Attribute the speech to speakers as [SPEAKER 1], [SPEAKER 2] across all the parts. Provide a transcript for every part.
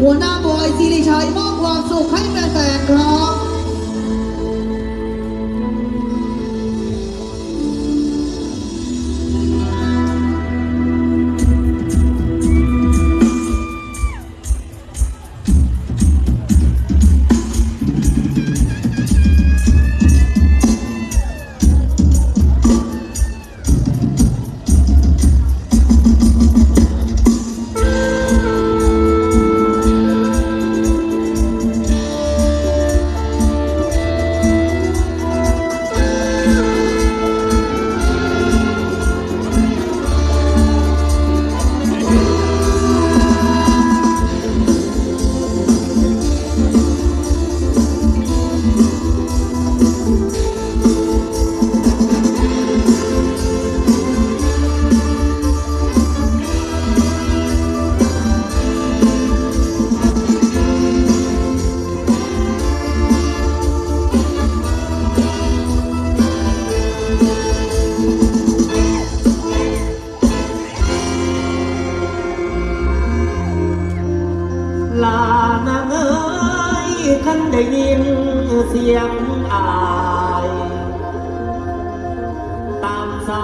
[SPEAKER 1] หัวหน้าบอยสิริชัยมอบความสุขให้แฟนๆครับ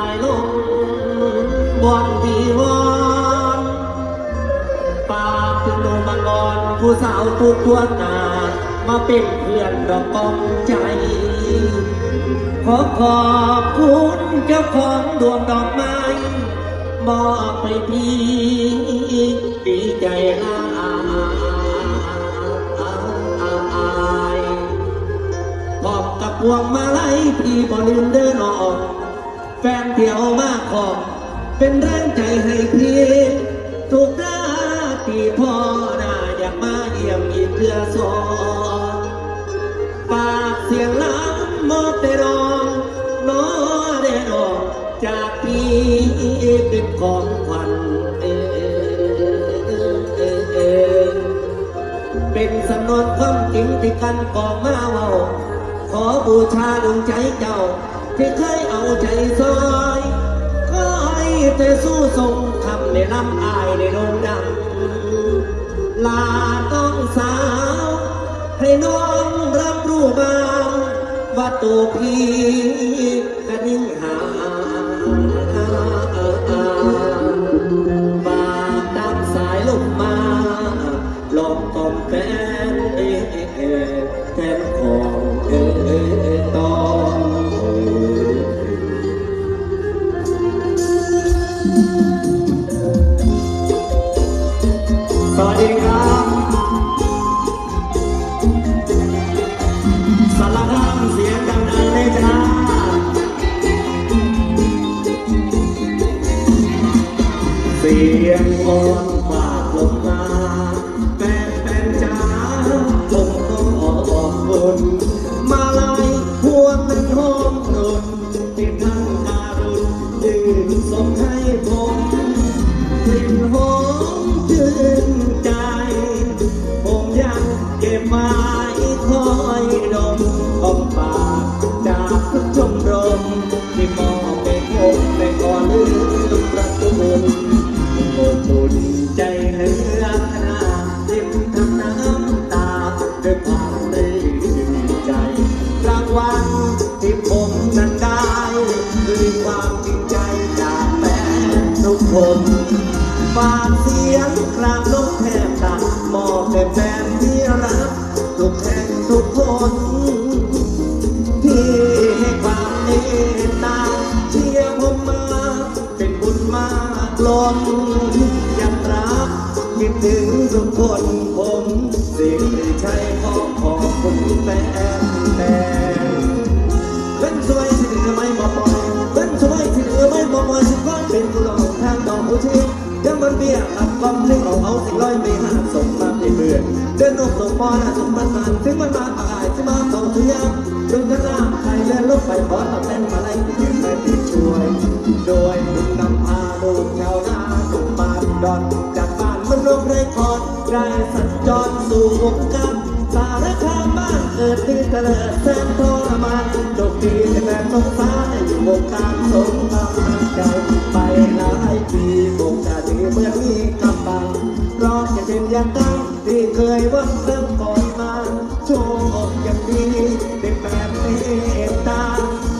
[SPEAKER 1] า
[SPEAKER 2] ยลมบนวีวอนปากถึงโนบังกอนผู้สาวทุกทวนหนามาเป็นเพื่อนดอกกองใจ ขอขอบคุณเจ้าของดวงดอกไม้มอบให้พี่ดีใจลายขอบกับพวงมาลัยพี่บ่ลืมเดินออก แฟนเที่ยวมากขอบเป็นแรงใจให้พี่ทุกราที่พ่อหน้าอยากมาเยี่ยมอีกเพื่อสองปากเสียงล้ำมอเตรองนอเดนอจากพี่เป็นของขวัญเอเป็นสำนวนความจริงที่กันกองมาเว้าขอบูชาดวงใจเจ้า ที่เคยเอาใจซอยก็ให้เธอสู้ทรงทำในลำอายในโรงดังลาต้องสาว ให้น้องรับรู้บ้างว่าตัวพี่ ยงอ่อนฝากลงมาแฟนแฟนจ้าผมก็ขอขอบคุณมาลายพวงนั้นหอมกรุ่นที่ท่านการุณดื่มสมให้ผมกลิ่นหอมชื่นใจ ผมยังเก็บไว้คอยดมหอมปาก นทุกคนฝากเสียงกราบลงแท อนาสมประสานซึ่งมันมาตายที่มาต่อเทียมจนกระทั่งใครและลถไฟขอตัดเส้นมาไล่ยืนไปที่ช่วย โดยมุ่งนำพาโดนชาวนาสุกมาดอนจากบ้านมันลงไรคอนได้สัญจรสู่วงการสารคามบ้านเกิดที่เตลิดแสนทรมานจบปีแต่แม่สงสาในวงการสมทำใจไปหลายปีวงจะดีเมื่อมีกำบังรอ สิ่ย่างนั้นที่เคยวันซึ่งก่อนมาโชคอกอย่างดีได้แบบไม่เอ็ตา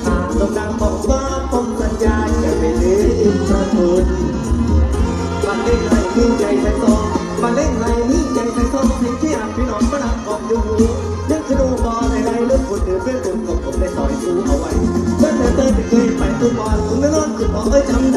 [SPEAKER 2] หากต้องนั่งบอกว่าผมสัญญาจะไม่ลืมชาคุนมาเล่นไรที่ใจใส่ซองมาเล่นไรนี่ใจใส่ซองสิ่งที่อาจพี่น้องฝรั่งบอกอยู่นั่นคือดูบอลในไรเรื่ถือเพื่อนผมกับผมได้ต่อยสู้เอาไว้เมื่อเธอเต้นเคยไปตุ้บอลคุณไม่รอดคุณบอกเอ้ยจำ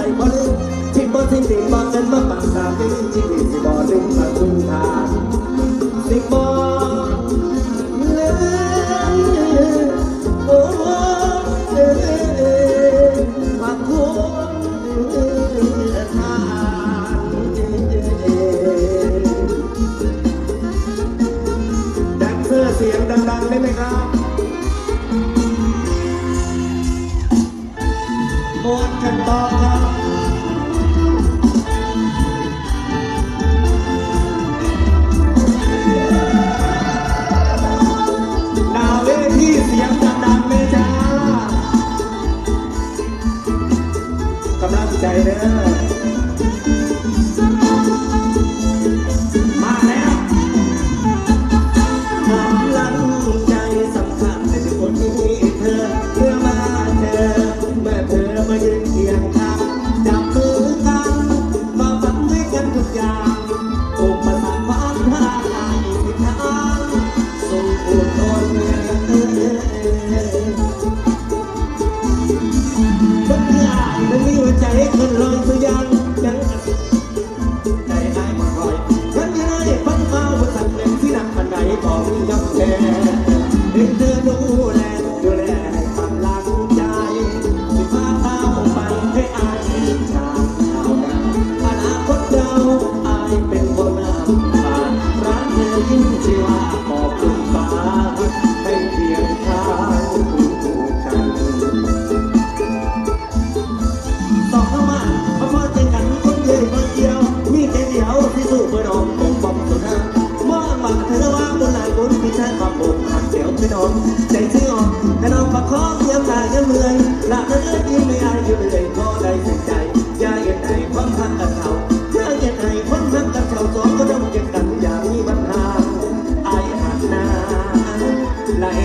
[SPEAKER 2] ใ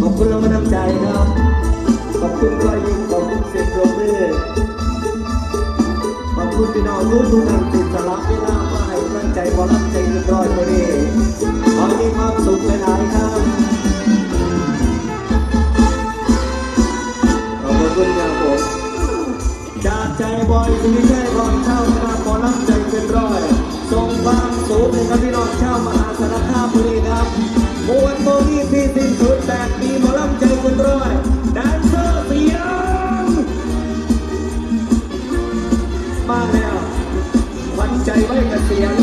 [SPEAKER 2] ขอบคุณเรามานำใจครับ ขอบคุณก็ยิ่งขอบคุณเสียงปรบขอบคุณพี่น้องทุกทุกทานติดสลับเวลามห้กำลังใจบอลใจเรียรอยไปดีขอให้มีความสุขหลายๆครับขอบคุณครับผมจากใจบอยคุณไม่ใช่บอลเท่านะครับใจเป็นร้อย ส่งความสูงถึงกับพี่น้องชาวมหาสารคามบุรีครับมวนโมกี้ที่สิ้นสุดแปดมีมอลำใจคุณร้อยแดนเซอร์เสียงมาแล้ววันใจไว้กับเสียง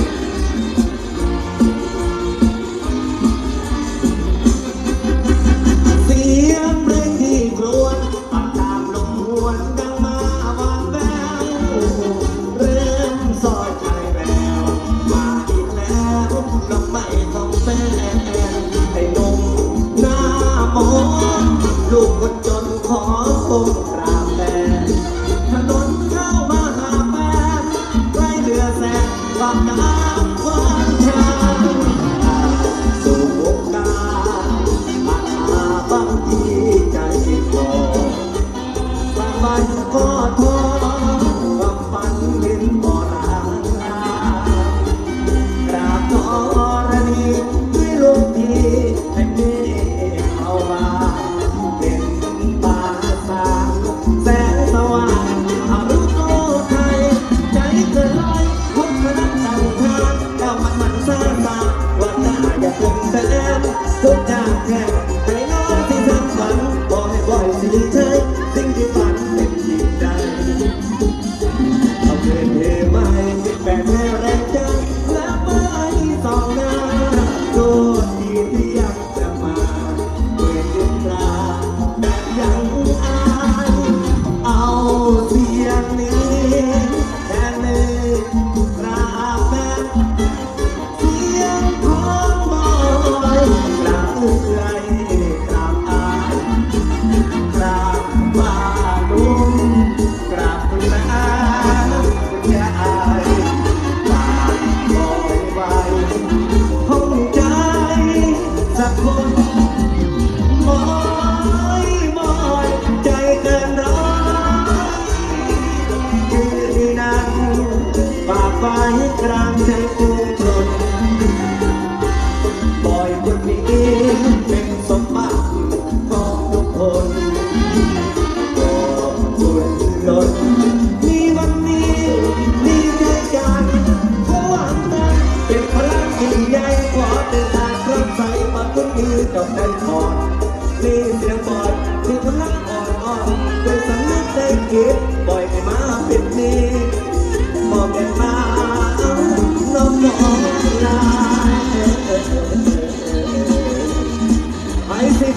[SPEAKER 2] not.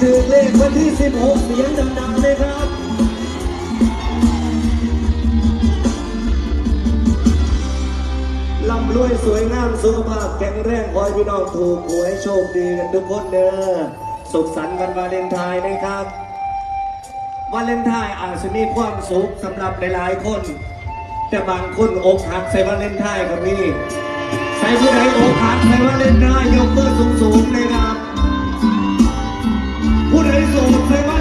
[SPEAKER 2] ถือเลขวันที่ 16 เสียงดังๆเลยครับลำรวยสวยงามสุขภาพแข็งแรงขอให้พี่น้องถูกหวยโชคดีกันทุกคนเด้อสุขสันต์วันวาเลนไทน์นะครับวาเลนไทน์อาจจะมีความสุขสำหรับหลายๆคน แต่บางคนอกหักใส่วาเลนไทน์ก็มีใส่ผู้ใดอกหักใส่วาเลนไทน์ยกมือสูงๆเลยครับ 不能走，再。